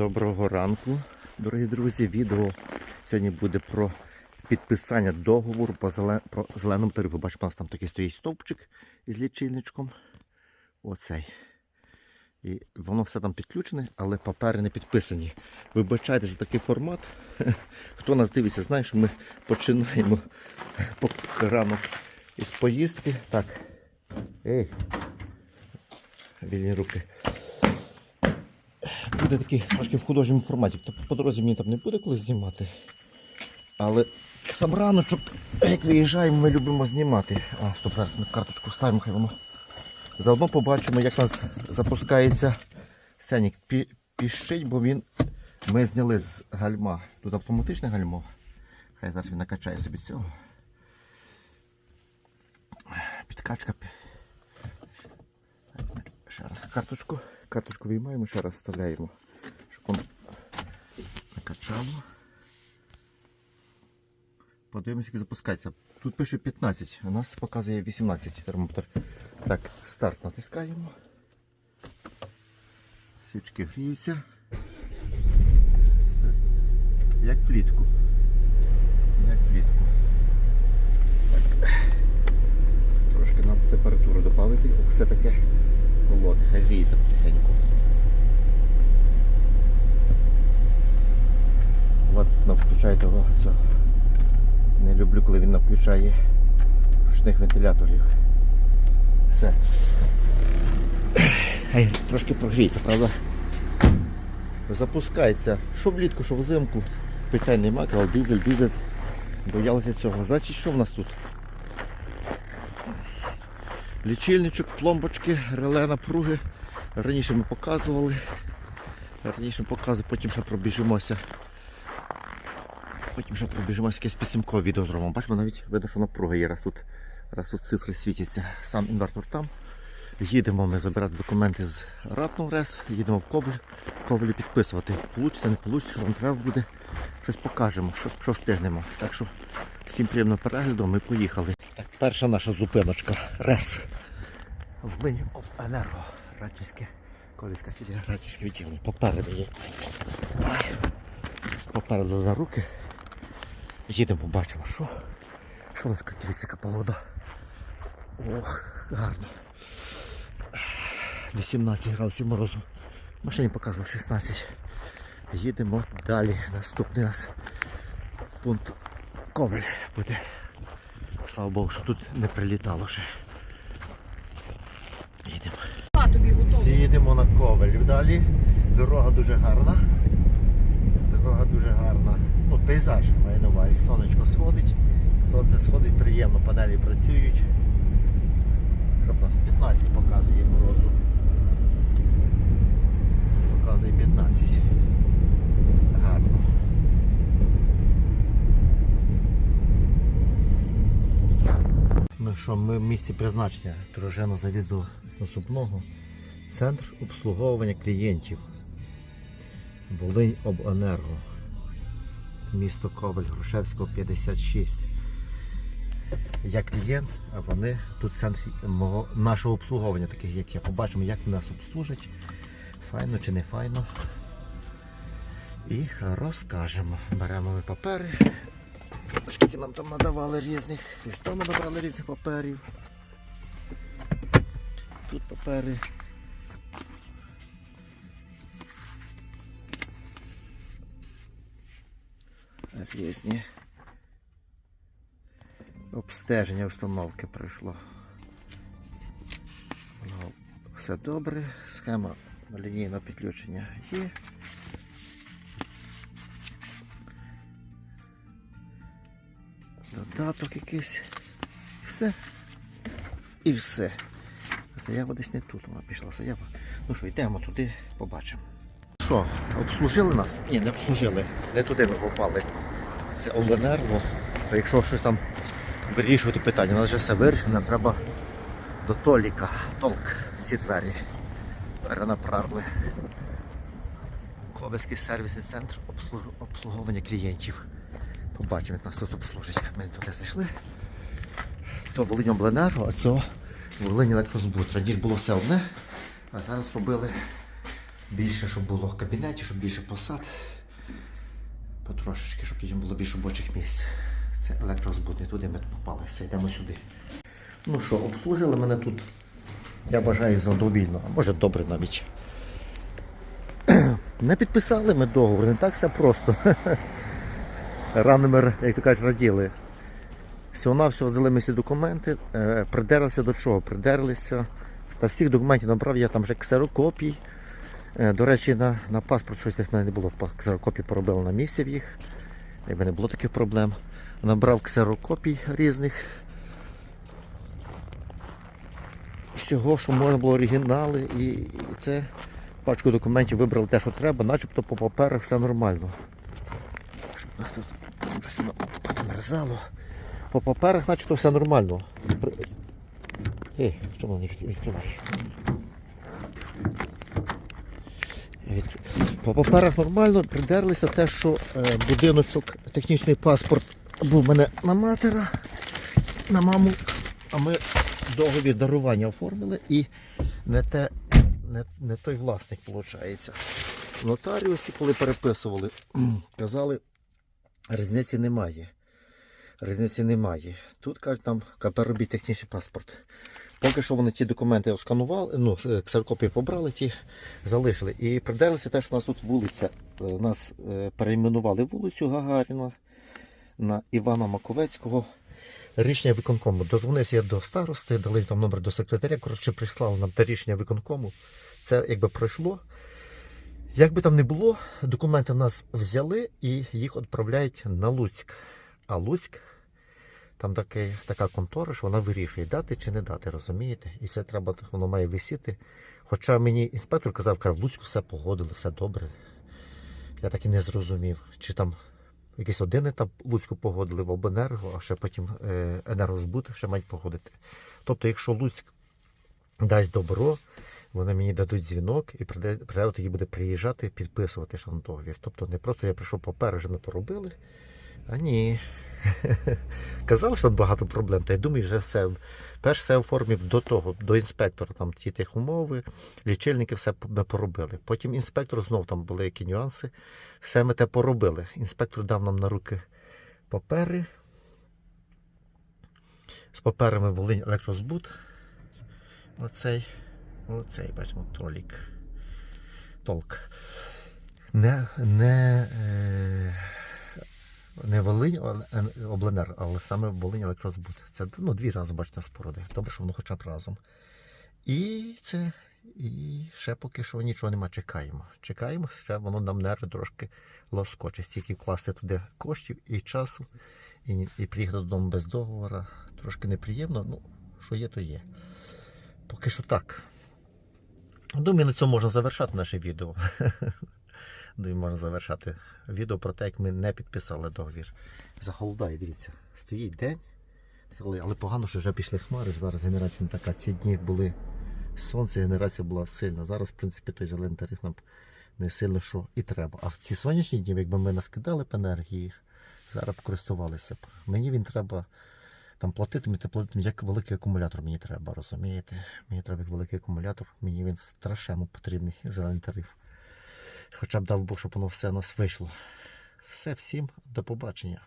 Доброго ранку, дорогі друзі. Відео сьогодні буде про підписання договору по зелен... про зеленому тарифу. Бачите, у нас там такий стоїть стовпчик із лічильничком. Оцей. І воно все там підключене, але папери не підписані. Вибачайте за такий формат. Хто нас дивиться, знає, що ми починаємо по- рано із поїздки. Так. Ей. Вільні руки буде такий трошки в художньому форматі. По дорозі мені там не буде коли знімати. Але сам раночок, як виїжджаємо, ми любимо знімати. А, стоп, зараз ми карточку ставимо, хай воно. Заодно побачимо, як у нас запускається сценік. Пі- Піщить, бо він ми зняли з гальма. Тут автоматичне гальмо. Хай зараз він накачає собі цього. Підкачка. Ще раз карточку. Карточку виймаємо, ще раз вставляємо, щоб воно накачало. Подивимося, як запускається. Тут пише 15, у нас показує 18 термометр. Так, старт натискаємо. Свічки гріються. Все. Як влітку. Як влітку. Так. Трошки нам температуру додати. Все таке холодне, хай гріється потихеньку. От нам включає того. Не люблю, коли він нам включає ручних вентиляторів. Все. Хай трошки прогріється, правда? Запускається. Що влітку, що взимку. Питань нема, але дизель, дизель. Боялися цього. Значить, що в нас тут? Лічильничок, пломбочки, реле напруги. Раніше ми показували. Раніше ми показували, потім ще пробіжимося. Потім ще пробіжимося якесь підсумкове відео зробимо. Бачимо, навіть видно, що напруга є, раз тут, раз тут цифри світяться. Сам інвертор там. Їдемо ми забирати документи з Ратну РЕС, їдемо в Ковель, в Ковелі підписувати. Получиться, не вийде, що нам треба буде. Щось покажемо, що, що встигнемо. Так що всім приємного перегляду, ми поїхали. Так, перша наша зупиночка РЕС. В мені Енерго. Ратівське, Ковільська філія, Ратівське відділення. Попереду є. Попереду за руки. Їдемо, побачимо, що. Що у нас така погода. Ох, гарно. 18 градусів морозу. Машині показував 16. Їдемо далі. Наступний нас пункт Ковель буде. Слава Богу, що тут не прилітало ще. Їдемо. Всі їдемо на Ковель. Далі дорога дуже гарна. Дорога дуже гарна. Ну, пейзаж має на увазі. Сонечко сходить. Сонце сходить, приємно, панелі працюють. Щоб нас 15 показує морозу. Показує 15. Що, ми в місці призначення. Дружина завіз до наступного. Центр обслуговування клієнтів. Волинь Обленерго. Місто Коваль Грушевського 56. Я клієнт, а вони тут центр мого, нашого обслуговування, таких як я. Побачимо, як нас обслужать. Файно чи не файно. І розкажемо. Беремо ми папери. Скільки нам там надавали різних. Ось там ми набрали різних паперів. Тут папери. Різні. Обстеження установки пройшло. Все добре. Схема лінійного підключення є. Додаток якийсь. Все. І все. Заява десь не тут, вона пішла заява. Ну що, йдемо туди, побачимо. Що, обслужили нас? Ні, не обслужили. Не туди ми попали. Це обленерго. То якщо щось там вирішувати питання, у вже все вирішено, нам треба до Толіка. Толк ці двері перенаправили. Ковецький сервісний центр обслуговування клієнтів. Побачимо, як нас тут обслужать. Ми туди зайшли. То Волинь Обленерго, а це Волинь Електрозбут. Раніше було все одне, а зараз робили більше, щоб було в кабінеті, щоб більше посад. Потрошечки, щоб потім було більше робочих місць. Це електрозбут, не туди ми попали. Все, йдемо сюди. Ну що, обслужили мене тут. Я бажаю задовільно, а може добре навіть. Не підписали ми договор, не так все просто. Раними, як то кажуть, раділи. Всього-навсього здали ми всі документи, е, придерлися до чого? Придерлися. Та всіх документів набрав я там вже ксерокопій. Е, До речі, на, на паспорт щось в мене не було. Ксерокопій поробили на місці в їх. Якби не було таких проблем. Набрав ксерокопій різних. Всього, що можна було оригінали, і, і це пачку документів вибрали те, що треба, начебто по паперах все нормально. Щоб у нас тут щось воно понамерзало. По паперах начебто все нормально. Ей, що воно відкриває? По паперах нормально, придерлися те, що е, будиночок, технічний паспорт був у мене на матера, на маму, а ми договір дарування оформили і не, те, не, не той власник, виходить. Нотаріусі, коли переписували, казали, різниці немає. Різниці немає. Тут кажуть, там КП робіть технічний паспорт. Поки що вони ті документи сканували, ну, е, ксерокопії побрали, ті залишили. І придерлися те, що у нас тут вулиця. Е, Нас е, перейменували вулицю Гагаріна на Івана Маковецького. Рішення виконкому. Дозвонився я до старости, дали там номер до секретаря. Коротше, прислали нам те рішення виконкому. Це якби пройшло. Як би там не було, документи нас взяли і їх відправляють на Луцьк. А Луцьк, там таке, така контора, що вона вирішує, дати чи не дати, розумієте? І це треба, воно має висіти. Хоча мені інспектор казав, каже, в Луцьку все погодили, все добре. Я так і не зрозумів, чи там якийсь один етап Луцьку погодили в обленерго, а ще потім е, енергозбут ще мають погодити. Тобто, якщо Луцьк дасть добро, вони мені дадуть дзвінок і прийде тоді буде приїжджати підписувати на договір. Тобто не просто я прийшов папери, вже ми поробили. А ні. Казали, що там багато проблем, та я думаю, вже все. Перш все оформив до того, до інспектора, там ті тих умови, лічильники, все ми поробили. Потім інспектор знов там були які нюанси. Все ми те поробили. Інспектор дав нам на руки папери. З паперами Волинь електрозбут. Оцей. Оцей, бачимо, толік. Толк. Не, не, е, не Волинь е, обленер, але саме Волинь електрозбут. Це ну, дві рази, бачите, споруди. Добре, що воно хоча б разом. І це. І ще поки що нічого нема. Чекаємо. Чекаємо, ще воно нам нерви трошки лоскоче. Стільки вкласти туди коштів і часу, і, і приїхати додому без договору. Трошки неприємно. Ну, що є, то є. Поки що так. Думаю, на цьому можна завершати наше відео. Думаю, можна завершати відео про те, як ми не підписали договір. Захолодає, дивіться, стоїть день, але погано, що вже пішли хмари. Зараз генерація не така. Ці дні були сонце, генерація була сильна. Зараз, в принципі, той зелений тариф нам не сильно що і треба. А в ці сонячні дні, якби ми наскидали б енергії, зараз б користувалися б. Мені він треба там платитиму, платитиму, як великий акумулятор мені треба, розумієте? Мені треба як великий акумулятор, мені він страшенно потрібний зелений тариф. Хоча б дав Бог, щоб воно все у нас вийшло. Все, всім до побачення.